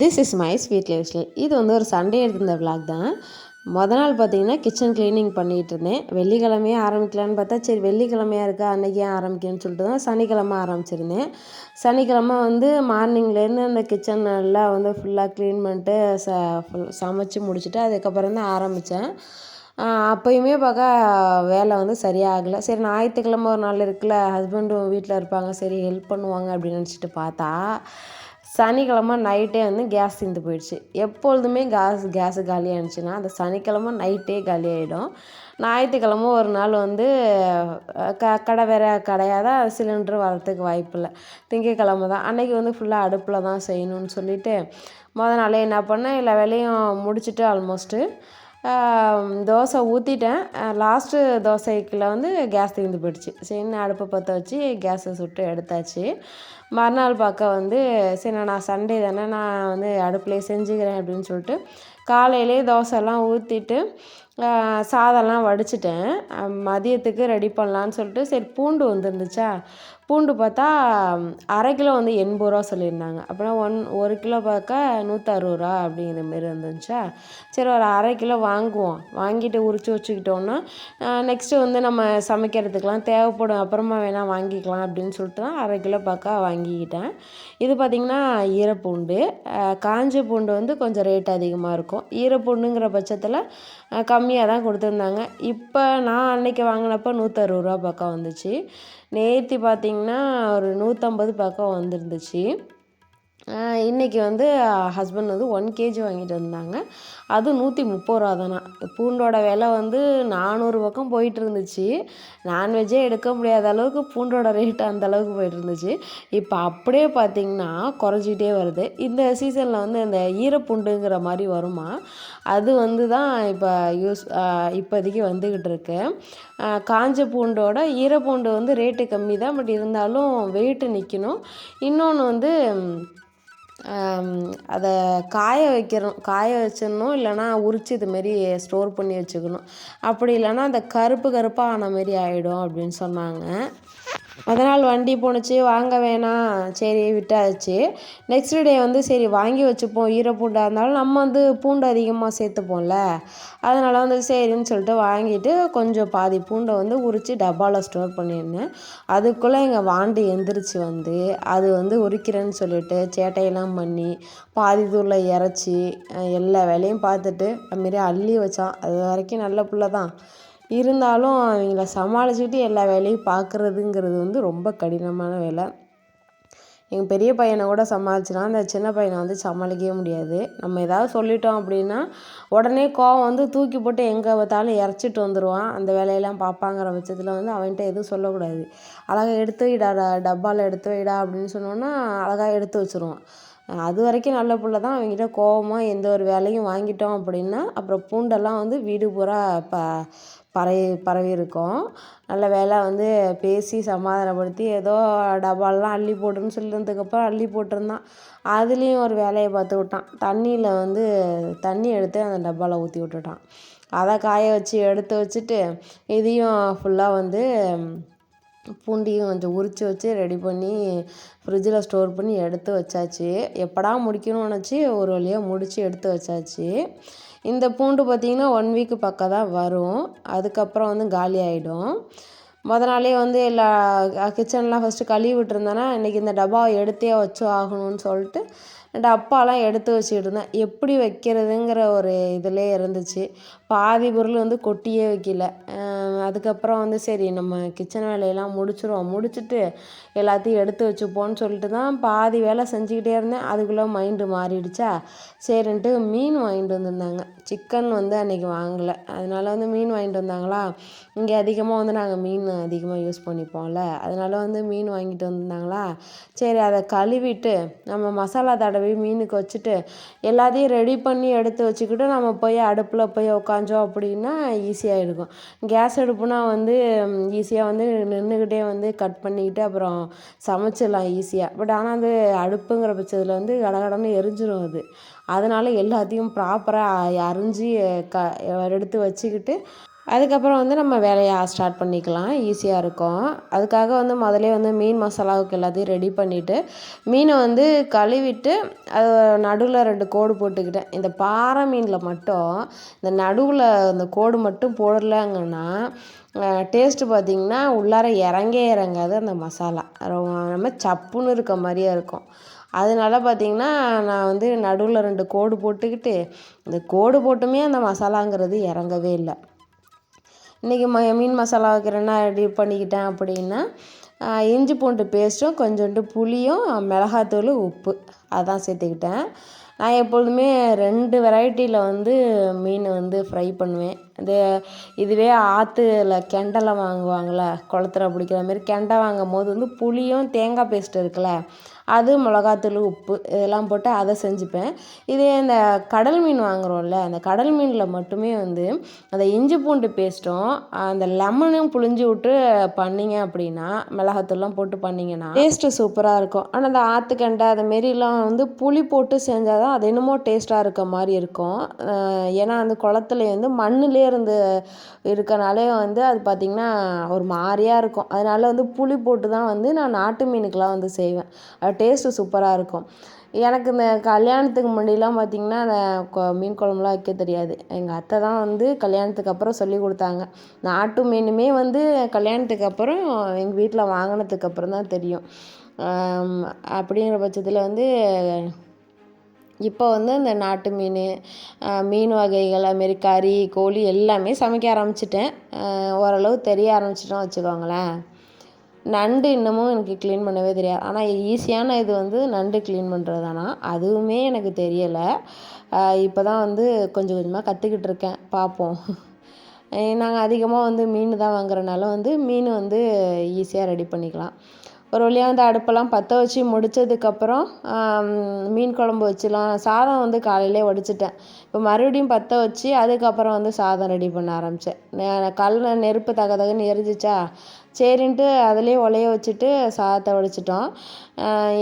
This is my sweet life இது வந்து ஒரு சண்டே எடுத்திருந்த விளாக் தான். மொதல் நாள் பார்த்தீங்கன்னா கிச்சன் க்ளீனிங் பண்ணிகிட்டு இருந்தேன். வெள்ளிக்கிழமையே ஆரம்பிக்கலான்னு பார்த்தா சரி வெள்ளிக்கிழமையாக இருக்கா அன்றைக்கி ஏன் ஆரம்பிக்கணும்னு சொல்லிட்டு தான் சனிக்கிழமை ஆரம்பிச்சிருந்தேன். சனிக்கிழமை வந்து மார்னிங்லேருந்து அந்த கிச்சன் நல்லா வந்து ஃபுல்லாக க்ளீன் பண்ணிட்டு ச ஃபுல் சமைச்சு முடிச்சுட்டு அதுக்கப்புறம் தான் ஆரம்பித்தேன் அப்போயுமே பார்க்க வேலை வந்து சரியாகலை. சரி ஞாயிற்றுக்கிழமை ஒரு நாள் இருக்குல்ல ஹஸ்பண்டும் வீட்டில் இருப்பாங்க சரி ஹெல்ப் பண்ணுவாங்க அப்படின்னு நினச்சிட்டு பார்த்தா சனிக்கிழமை நைட்டே வந்து கேஸ் தீர்ந்து போயிடுச்சு. எப்பொழுதுமே கேஸ் கேஸு காலியாகிடுச்சுன்னா அந்த சனிக்கிழமை நைட்டே காலியாகிடும் ஞாயிற்றுக்கிழமை ஒரு நாள் வந்து க கடை வேறு கிடையாத சிலிண்ட்ரு வரத்துக்கு வாய்ப்பு இல்லை. திங்கக்கிழமை தான். அன்றைக்கி வந்து ஃபுல்லாக அடுப்பில் தான் செய்யணும்னு சொல்லிவிட்டு மொதல் நாளே என்ன பண்ணேன் எல்லா வேலையும் முடிச்சுட்டு ஆல்மோஸ்ட்டு தோசை ஊற்றிட்டேன் லாஸ்ட்டு தோசைக்குள்ள வந்து கேஸ் தீர்ந்து போயிடுச்சு. சரின்னு அடுப்பை பற்ற வச்சு கேஸை சுட்டு எடுத்தாச்சு. மறுநாள் பார்க்க வந்து சரி நான் சண்டே தானே நான் வந்து அடுப்புலேயே செஞ்சுக்கிறேன் அப்படின்னு சொல்லிட்டு காலையிலே தோசைலாம் ஊற்றிட்டு சாதம்லாம் வடிச்சிட்டேன். மதியத்துக்கு ரெடி பண்ணலான்னு சொல்லிட்டு சரி பூண்டு வந்துருந்துச்சா? பூண்டு பார்த்தா அரை கிலோ வந்து எண்பது ரூபா சொல்லியிருந்தாங்க. அப்படின்னா ஒன் ஒரு கிலோ பார்க்க நூற்றறுபது ரூபா அப்படிங்கிற மாரி இருந்துச்சா? சரி ஒரு அரை கிலோ வாங்குவோம். வாங்கிட்டு உரித்து வச்சுக்கிட்டோன்னா நெக்ஸ்ட்டு வந்து நம்ம சமைக்கிறதுக்கெலாம் தேவைப்படும். அப்புறமா வேணால் வாங்கிக்கலாம் அப்படின்னு சொல்லிட்டு தான் அரை கிலோ பார்க்க வாங்கிக்கிட்டேன். இது பார்த்திங்கன்னா ஈரப்பூண்டு. காஞ்ச பூண்டு வந்து கொஞ்சம் ரேட் அதிகமாக இருக்கும். ஈரப்பூண்டுங்கிற பட்சத்தில் கம்மி கம்மியாக தான் கொடுத்துருந்தாங்க. இப்போ நான் அன்னைக்கு வாங்கினப்போ நூற்றறுபது ரூபா பக்கம் வந்துச்சு. நேற்று பார்த்திங்கன்னா ஒரு நூற்றம்பது பக்கம் வந்துருந்துச்சு. இன்றைக்கி வந்து ஹஸ்பண்ட் வந்து ஒன் கேஜி வாங்கிட்டு வந்தாங்க. அதுவும் நூற்றி முப்பது ரூபா தானா. பூண்டோட விலை வந்து நானூறு பக்கம் போயிட்டு இருந்துச்சு. நான்வெஜ்ஜே எடுக்க முடியாத அளவுக்கு பூண்டோட ரேட்டு அந்த அளவுக்கு போயிட்டு இருந்துச்சு. இப்போ அப்படியே பார்த்திங்கன்னா குறைஞ்சிக்கிட்டே வருது. இந்த சீசனில் வந்து இந்த ஈரப்பூண்டுங்கிற மாதிரி வருமா? அது வந்து தான் இப்போ யூஸ் இப்போதைக்கு வந்துக்கிட்டு இருக்கு. காஞ்ச பூண்டோட ஈரப்பூண்டு வந்து ரேட்டு கம்மி தான். பட் இருந்தாலும் வெயிட்டு நிற்கணும் இன்னொன்று வந்து அதை காய வைக்கிறோம் காய வச்சிடணும் இல்லைனா உரித்து இதுமாரி ஸ்டோர் பண்ணி வச்சுக்கணும். அப்படி இல்லைனா அந்த கருப்பு கருப்பாக ஆன மாரி ஆகிடும் அப்படின்னு சொன்னாங்க. மொதல் நாள் வண்டி போணுச்சு வாங்க வேணாம். சரி விட்டாச்சு. நெக்ஸ்ட் டே வந்து சரி வாங்கி வச்சுப்போம். ஈரப்பூண்டாக இருந்தாலும் நம்ம வந்து பூண்டு அதிகமாக சேர்த்துப்போம்ல. அதனால் வந்து சரின்னு சொல்லிட்டு வாங்கிட்டு கொஞ்சம் பாதி பூண்டை வந்து உரித்து டப்பாவில் ஸ்டோர் பண்ணியிருந்தேன். அதுக்குள்ளே எங்கள் வாண்டு எந்திரிச்சு வந்து அது வந்து உரிக்கிறேன்னு சொல்லிட்டு சேட்டையெல்லாம் பண்ணி பாதி தூரில் இறச்சி எல்லா வேலையும் பார்த்துட்டு அதுமாரி அள்ளி வச்சான். அது வரைக்கும் நல்ல பிள்ளை தான் இருந்தாலும் அவங்கள சமாளிச்சுக்கிட்டு எல்லா வேலையும் பார்க்குறதுங்கிறது வந்து ரொம்ப கடினமான வேலை. எங்கள் பெரிய பையனை கூட சமாளிச்சிடலாம் அந்த சின்ன பையனை வந்து சமாளிக்கவே முடியாது. நம்ம ஏதாவது சொல்லிட்டோம் அப்படின்னா உடனே கோவம் வந்து தூக்கி போட்டு எங்கே பார்த்தாலும் இறச்சிட்டு வந்துடுவான் அந்த வேலையெல்லாம் பார்ப்பாங்கிற பட்சத்தில் வந்து அவன்கிட்ட எதுவும் சொல்லக்கூடாது. அழகாக எடுத்து வைடா டப்பாவில் எடுத்து வைடா அப்படின்னு சொன்னோன்னா அழகாக எடுத்து வச்சுருவான். அது வரைக்கும் நல்ல பிள்ள தான். அவங்ககிட்ட கோவமாக எந்த ஒரு வேலையும் வாங்கிட்டோம் அப்படின்னா அப்புறம் பூண்டெல்லாம் வந்து வீடு பூரா ப பரவி பரவி இருக்கும் நல்ல வேலை வந்து பேசி சமாதானப்படுத்தி ஏதோ டபாலெலாம் அள்ளி போட்டுன்னு சொல்லியிருந்ததுக்கப்புறம் அள்ளி போட்டிருந்தான். அதுலேயும் ஒரு வேலையை பார்த்து விட்டான். தண்ணியில் வந்து தண்ணி எடுத்து அந்த டப்பாவில் ஊற்றி விட்டுட்டான். அதை காய வச்சு எடுத்து வச்சுட்டு இதையும் ஃபுல்லாக வந்து பூண்டியும் கொஞ்சம் உரித்து வச்சு ரெடி பண்ணி ஃப்ரிட்ஜில் ஸ்டோர் பண்ணி எடுத்து வச்சாச்சு. எப்படா முடிக்கணும்னு நினச்சி ஒரு வழியாக முடித்து எடுத்து வச்சாச்சு. இந்த பூண்டு பார்த்திங்கன்னா ஒன் வீக்கு பக்கம் தான் வரும். அதுக்கப்புறம் வந்து காலி ஆகிடும் மொதல் நாளே வந்து எல்லா கிச்சன்லாம் ஃபஸ்ட்டு கழுவி விட்டுருந்தேன்னா இன்றைக்கி இந்த டப்பாவை எடுத்தே வச்சு ஆகணும்னு சொல்லிட்டு டப்பாலாம் எடுத்து வச்சுக்கிட்டு இருந்தேன். எப்படி வைக்கிறதுங்கிற ஒரு இதிலே இருந்துச்சு. பாதி பொருள் வந்து கொட்டியே வைக்கல. அதுக்கப்புறம் வந்து சரி நம்ம கிச்சன் வேலையெல்லாம் முடிச்சிடுவோம் முடிச்சுட்டு எல்லாத்தையும் எடுத்து வச்சுப்போன்னு சொல்லிட்டு தான் பாதி வேலை செஞ்சுக்கிட்டே இருந்தேன். அதுக்குள்ளே மைண்டு மாறிடுச்சா? சரின்ட்டு மீன் வாங்கிட்டு வந்திருந்தாங்க. சிக்கன் வந்து அன்றைக்கி வாங்கலை. அதனால வந்து மீன் வாங்கிட்டு வந்தாங்களா? இங்கே அதிகமாக வந்து நாங்கள் மீன் அதிகமாக யூஸ் பண்ணிப்போம்ல. அதனால வந்து மீன் வாங்கிட்டு வந்திருந்தாங்களா? சரி அதை கழுவிட்டு நம்ம மசாலா தடவி மீனுக்கு வச்சுட்டு எல்லாத்தையும் ரெடி பண்ணி எடுத்து வச்சுக்கிட்டு நம்ம போய் அடுப்பில் போய் உட்காந்து காஞ்சோம் அப்படின்னா ஈஸியாக இருக்கும் கேஸ் அடுப்புனா வந்து ஈஸியாக வந்து நின்றுக்கிட்டே வந்து கட் பண்ணிக்கிட்டு அப்புறம் சமைச்சிடலாம் ஈஸியாக பட் ஆனால் அது அடுப்புங்கிற பட்சத்தில் வந்து கடகடன்னு எரிஞ்சிடும் அது. அதனால் எல்லாத்தையும் ப்ராப்பராக அரிஞ்சு க எடுத்து வச்சுக்கிட்டு அதுக்கப்புறம் வந்து நம்ம வேலையை ஸ்டார்ட் பண்ணிக்கலாம். ஈஸியாக இருக்கும். அதுக்காக வந்து முதலே வந்து மீன் மசாலாவுக்கு எல்லாத்தையும் ரெடி பண்ணிவிட்டு மீனை வந்து கழுவிட்டு அது நடுவில் ரெண்டு கோடு போட்டுக்கிட்டேன். இந்த பாறை மீனில் மட்டும் இந்த நடுவில் இந்த கோடு மட்டும் போடலங்கன்னா டேஸ்ட்டு பார்த்திங்கன்னா உள்ளார இறங்கே இறங்காது அந்த மசாலா. ரொம்ப சப்புன்னு இருக்க மாதிரியே இருக்கும். அதனால பார்த்திங்கன்னா நான் வந்து நடுவில் ரெண்டு கோடு போட்டுக்கிட்டு இந்த கோடு போட்டுமே அந்த மசாலாங்கிறது இறங்கவே இல்லை. இன்றைக்கி ம மீன் மசாலா வைக்கிறேன்னா ரெடி பண்ணிக்கிட்டேன் அப்படின்னா இஞ்சி பூண்டு பேஸ்ட்டும் கொஞ்சோண்டு புளியும் மிளகாத்தூள் உப்பு அதான் சேர்த்துக்கிட்டேன். நான் எப்பொழுதுமே ரெண்டு வெரைட்டியில் வந்து மீன் வந்து ஃப்ரை பண்ணுவேன். இது இதுவே ஆற்றுல கெண்டலை வாங்குவாங்கள்ல குளத்துல பிடிக்கிற மாரி கெண்டை வாங்கும் போது வந்து புளியும் தேங்காய் பேஸ்ட் இருக்குல்ல அது மிளகாத்தூள் உப்பு இதெல்லாம் போட்டு அதை செஞ்சுப்பேன். இதே இந்த கடல் மீன் வாங்குகிறோம்ல அந்த கடல் மீனில் மட்டுமே வந்து அந்த இஞ்சி பூண்டு பேஸ்ட்டும் அந்த லெமனும் புழிஞ்சு விட்டு பண்ணிங்க அப்படின்னா மிளகாத்தூள்லாம் போட்டு பண்ணிங்கன்னா டேஸ்ட்டு சூப்பராக இருக்கும். ஆனால் அந்த ஆற்றுக்கண்டை அது மாரிலாம் வந்து புளி போட்டு செஞ்சால் தான் அது என்னமோ டேஸ்ட்டாக இருக்க மாதிரி இருக்கும். ஏன்னா அந்த குளத்துல வந்து மண்ணிலே இருந்து இருக்கனாலே வந்து அது பார்த்திங்கன்னா ஒரு மாதிரியாக இருக்கும். அதனால வந்து புளி போட்டு தான் வந்து நான் நாட்டு மீனுக்கெலாம் வந்து செய்வேன். டேஸ்ட்டு சூப்பராக இருக்கும். எனக்கு இந்த கல்யாணத்துக்கு முன்னாடிலாம் பார்த்திங்கன்னா அந்த கொ மீன் குழம்புலாம் வைக்க தெரியாது. எங்கள் அத்தை தான் வந்து கல்யாணத்துக்கு அப்புறம் சொல்லி கொடுத்தாங்க. நாட்டு மீனுமே வந்து கல்யாணத்துக்கு அப்புறம் எங்கள் வீட்டில் வாங்கினதுக்கு அப்புறம் தான் தெரியும். அப்படிங்கிற பட்சத்தில் வந்து இப்போ வந்து இந்த நாட்டு மீன் மீன் வகைகள் அதுமாரி கறி கோழி எல்லாமே சமைக்க ஆரம்பிச்சிட்டேன். ஓரளவு தெரிய ஆரம்பிச்சிட்டோம் வச்சுக்கோங்களேன். நண்டு இன்னமும் எனக்கு க்ளீன் பண்ணவே தெரியாது. ஆனால் ஈஸியான இது வந்து நண்டு க்ளீன் பண்ணுறது தானா அதுவுமே எனக்கு தெரியலை. இப்போ தான் வந்து கொஞ்சம் கொஞ்சமாக கற்றுக்கிட்டு இருக்கேன். பார்ப்போம் நாங்கள் அதிகமாக வந்து மீன் தான் வாங்குறனால வந்து மீன் வந்து ஈஸியாக ரெடி பண்ணிக்கலாம். ஒரு வழியாக வந்து அடுப்பெல்லாம் பற்ற வச்சு முடித்ததுக்கப்புறம் மீன் குழம்பு வச்சுலாம் சாதம் வந்து காலையிலே வடிச்சிட்டேன். இப்போ மறுபடியும் பற்ற வச்சு அதுக்கப்புறம் வந்து சாதம் ரெடி பண்ண ஆரம்பித்தேன் கல் நெருப்பு தக தகன்னு எரிஞ்சிச்சா சரின்ட்டு அதிலே உலைய வச்சுட்டு சாதத்தை வடிச்சிட்டோம்.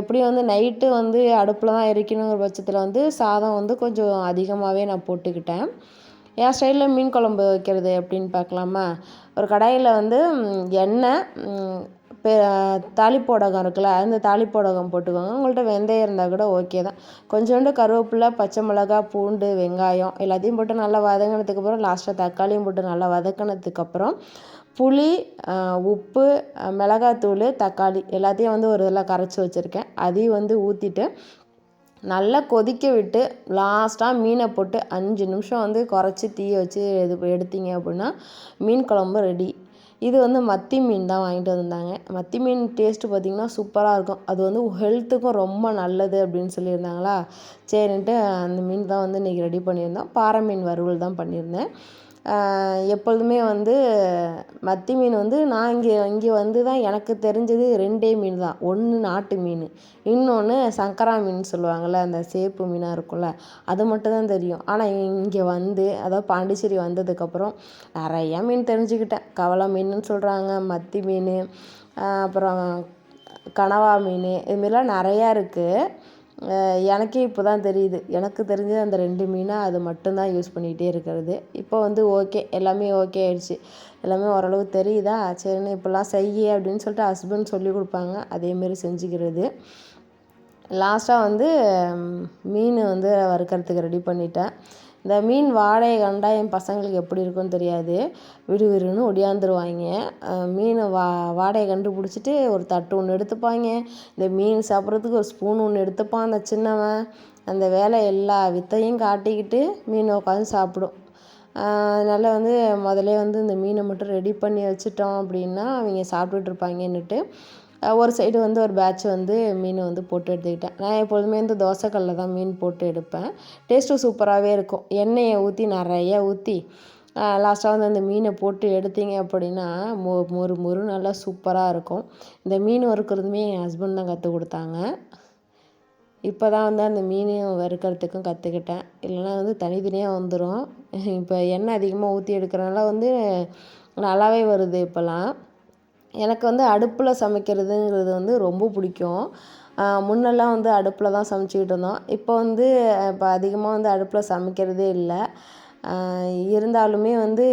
எப்படியும் வந்து நைட்டு வந்து அடுப்பில் தான் எரிக்கணுங்கிற பட்சத்தில் வந்து சாதம் வந்து கொஞ்சம் அதிகமாகவே நான் போட்டுக்கிட்டேன். என் ஸ்டைலில் மீன் குழம்பு வைக்கிறது எப்படின்னு பார்க்கலாமா? ஒரு கடாயில் வந்து எண்ணெய் பெ தாளிப்போடகம் இருக்குல்ல அந்த தாளிப்போடகம் போட்டுக்கோங்க. உங்கள்கிட்ட வெந்தயம் இருந்தால் கூட ஓகே தான். கொஞ்சோண்டு கருவேப்பிலை பச்சை மிளகா பூண்டு வெங்காயம் எல்லாத்தையும் போட்டு நல்லா வதங்கினதுக்கப்புறம் லாஸ்ட்டாக தக்காளியும் போட்டு நல்லா வதக்கினதுக்கப்புறம் புளி உப்பு மிளகாத்தூள் தக்காளி எல்லாத்தையும் வந்து ஒரு இதில் கரைச்சி வச்சுருக்கேன். அதையும் வந்து ஊற்றிட்டு நல்லா கொதிக்க விட்டு லாஸ்ட்டாக மீனை போட்டு அஞ்சு நிமிஷம் வந்து குறைச்சி தீயை வச்சு எது எடுத்தீங்க அப்படின்னா மீன் குழம்பு ரெடி இது வந்து மத்தி மீன் தான் வாங்கிட்டு வந்திருந்தாங்க. மத்தி மீன் டேஸ்ட்டு பார்த்திங்கன்னா சூப்பராக இருக்கும். அது வந்து ஹெல்த்துக்கும் ரொம்ப நல்லது அப்படின்னு சொல்லியிருந்தாங்களா? சரின்ட்டு அந்த மீன் தான் வந்து இன்றைக்கி ரெடி பண்ணியிருந்தோம். பாறை மீன் வறுவல் தான் பண்ணியிருந்தேன். எப்பொழுதுமே வந்து மத்தி மீன் வந்து நான் இங்கே இங்கே வந்து தான் எனக்கு தெரிஞ்சது ரெண்டே மீன் தான் ஒன்று நாட்டு மீன் இன்னொன்று சங்கரா மீன் சொல்லுவாங்கள்ல அந்த சேப்பு மீனாக இருக்கும்ல அது மட்டும் தான் தெரியும். ஆனால் இங்கே வந்து அதாவது பாண்டிச்சேரி வந்ததுக்கப்புறம் நிறையா மீன் தெரிஞ்சுக்கிட்டேன். கவலை மீனுன்னு சொல்கிறாங்க மத்தி மீன் அப்புறம் கனவா மீன் இதுமாரிலாம் நிறையா இருக்குது எனக்கே இப்போ தான் தெரியுது. எனக்கு தெரிஞ்சது அந்த ரெண்டு மீனை அது மட்டும்தான் யூஸ் பண்ணிகிட்டே இருக்கிறது. இப்போ வந்து ஓகே எல்லாமே ஓகே ஆயிடுச்சு. எல்லாமே ஓரளவு தெரியுதா? சரின்னு இப்போல்லாம் செய்ய அப்படின்னு சொல்லிட்டு ஹஸ்பண்ட் சொல்லி கொடுப்பாங்க. அதேமாரி செஞ்சுக்கிறது. லாஸ்ட்டாக வந்து மீன் வந்து வறுக்கிறதுக்கு ரெடி பண்ணிட்டேன். இந்த மீன் வாடையை கண்டால் என் பசங்களுக்கு எப்படி இருக்கும்னு தெரியாது. விறுவிறுன்னு ஒடியாந்துருவாங்க. மீன் வா வாடையை கண்டுபிடிச்சிட்டு ஒரு தட்டு ஒன்று எடுத்துப்பாங்க. இந்த மீன் சாப்பிட்றதுக்கு ஒரு ஸ்பூன் ஒன்று எடுத்துப்பான் அந்த சின்னவன். அந்த வேலை எல்லா வித்தையும் காட்டிக்கிட்டு மீன் உட்காந்து சாப்பிடும். அதனால் வந்து முதல்லே வந்து இந்த மீனை மட்டும் ரெடி பண்ணி வச்சுட்டோம் அப்படின்னா அவங்க சாப்பிட்டுட்டு இருப்பாங்கன்னுட்டு. ஒரு சைடு வந்து ஒரு பேட்ச் வந்து மீன் வந்து போட்டு எடுத்துக்கிட்டேன். நான் எப்பொழுதுமே இந்த தோசைக்கல்லில் தான் மீன் போட்டு எடுப்பேன். டேஸ்ட்டும் சூப்பராகவே இருக்கும். எண்ணெயை ஊற்றி நிறையா ஊற்றி லாஸ்ட்டாக வந்து அந்த மீனை போட்டு எடுத்தீங்க அப்படின்னா மொ மொறு மொறு நல்லா சூப்பராக இருக்கும். இந்த மீன் வறுக்கிறதுமே என் ஹஸ்பண்ட் தான் கற்றுக் கொடுத்தாங்க. இப்போ தான் வந்து அந்த மீனையும் வறுக்கிறதுக்கும் கற்றுக்கிட்டேன் இல்லைனா வந்து தனித்தனியாக வந்துடும் இப்போ எண்ணெய் அதிகமாக ஊற்றி எடுக்கிறனால வந்து நல்லாவே வருது இப்போல்லாம். எனக்கு வந்து அடுப்பில் சமைக்கிறதுங்கிறது வந்து ரொம்ப பிடிக்கும். முன்னெல்லாம் வந்து அடுப்பில் தான் சமைச்சிக்கிட்டு இருந்தோம். இப்போ வந்து இப்போ அதிகமாக வந்து அடுப்பில் சமைக்கிறதே இல்லை. இருந்தாலுமே வந்து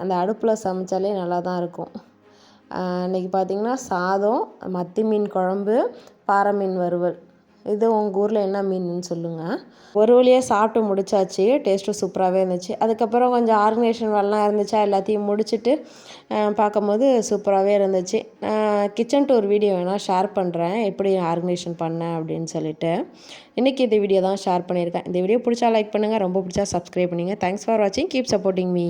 அந்த அடுப்பில் சமைச்சாலே நல்லா தான் இருக்கும். இன்றைக்கி பார்த்திங்கன்னா சாதம் மத்தி மீன் குழம்பு பாறை மீன் வறுவல். இது உங்கள் ஊரில் என்ன மீனுன்னு சொல்லுங்கள் ஒரு வழியாக சாப்பிட்டு முடிச்சாச்சு டேஸ்ட்டும் சூப்பராகவே இருந்துச்சு. அதுக்கப்புறம் கொஞ்சம் ஆர்கனைசேஷன் வேலைலாம் இருந்துச்சா எல்லாத்தையும் முடிச்சுட்டு பார்க்கும்போது சூப்பராகவே இருந்துச்சு. கிச்சன் டூர் வீடியோ வேணால் ஷேர் பண்ணுறேன் எப்படி ஆர்கனைசேஷன் பண்ணேன் அப்படின்னு சொல்லிட்டு. இன்றைக்கி இந்த வீடியோ தான் ஷேர் பண்ணியிருக்கேன். இந்த வீடியோ பிடிச்சா லைக் பண்ணுங்கள் ரொம்ப பிடிச்சா சப்ஸ்கிரைப் பண்ணுங்கள் தேங்க்ஸ் ஃபார் வாட்சிங் கீப் சப்போர்ட்டிங் மீ